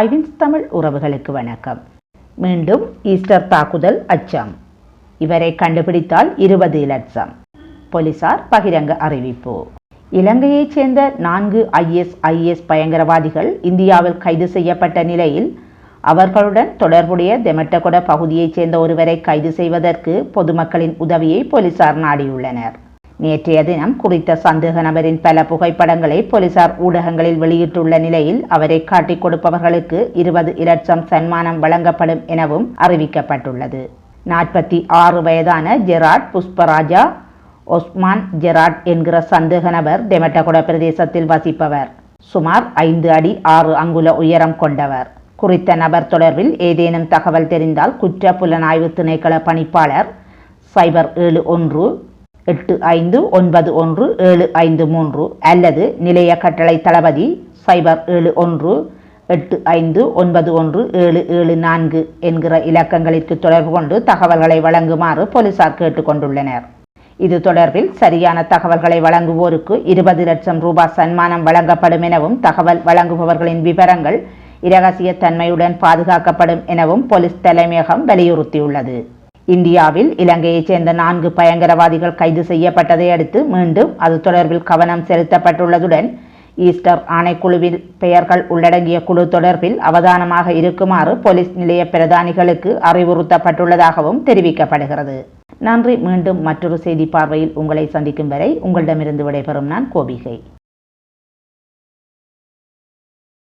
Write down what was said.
ஐவின்ஸ் தமிழ் உறவுகளுக்கு வணக்கம். மீண்டும் ஈஸ்டர் தாக்குதல் அச்சம். இவரை கண்டுபிடித்தால் இருபது லட்சம் போலீசார் பகிரங்க அறிவிப்பு. இலங்கையைச் சேர்ந்த நான்கு ஐஎஸ் ஐஎஸ் பயங்கரவாதிகள் இந்தியாவில் கைது செய்யப்பட்ட நிலையில் அவர்களுடன் தொடர்புடைய தெமட்டகொட பகுதியைச் சேர்ந்த ஒருவரை கைது செய்வதற்கு பொதுமக்களின் உதவியை போலீசார் நாடியுள்ளனர். நேற்றைய தினம் குறித்த சந்தேக நபரின் பல புகைப்படங்களை போலீசார் ஊடகங்களில் வெளியிட்டுள்ள நிலையில் அவரை காட்டிக் கொடுப்பவர்களுக்கு இருபது இலட்சம் சன்மானம் வழங்கப்படும் எனவும் அறிவிக்கப்பட்டுள்ளது. நாற்பத்தி ஆறு வயதான ஜெராட் புஷ்பராஜா ஒஸ்மான் ஜெராட் என்கிற சந்தேக நபர் டெமட்டகுட பிரதேசத்தில் வசிப்பவர். சுமார் ஐந்து அடி ஆறு அங்குல உயரம் கொண்டவர். குறித்த நபர் தொடர்பில் ஏதேனும் தகவல் தெரிந்தால் குற்ற புலனாய்வு திணைக்கள பணிப்பாளர் சைபர் ஏழு ஒன்று எட்டு ஐந்து ஒன்பது ஒன்று ஏழு ஐந்து மூன்று அல்லது நிலைய கட்டளை தளபதி சைபர் ஏழு ஒன்று எட்டு ஐந்து ஒன்பது ஒன்று ஏழு ஏழு நான்கு என்கிற இலக்கங்களிற்கு தொடர்பு கொண்டு தகவல்களை வழங்குமாறு போலீசார் கேட்டுக்கொண்டுள்ளனர். இது தொடர்பில் சரியான தகவல்களை வழங்குவோருக்கு இருபது லட்சம் ரூபாய் சன்மானம் வழங்கப்படும் எனவும் தகவல் வழங்குபவர்களின் விவரங்கள் இரகசிய தன்மையுடன் பாதுகாக்கப்படும் எனவும் போலீஸ் தலைமையகம் வலியுறுத்தியுள்ளது. இந்தியாவில் இலங்கையைச் சேர்ந்த நான்கு பயங்கரவாதிகள் கைது செய்யப்பட்டதை அடுத்து மீண்டும் அது தொடர்பில் கவனம் செலுத்தப்பட்டுள்ளதுடன் ஈஸ்டர் ஆணைக்குழுவில் பெயர்கள் உள்ளடங்கிய குழு தொடர்பில் அவதானமாக இருக்குமாறு போலீஸ் நிலைய பிரதானிகளுக்கு அறிவுறுத்தப்பட்டுள்ளதாகவும் தெரிவிக்கப்படுகிறது. நன்றி. மீண்டும் மற்றொரு செய்தி பார்வையில் உங்களை சந்திக்கும் வரை உங்களிடமிருந்து விடைபெறும் நான் கோபிகை.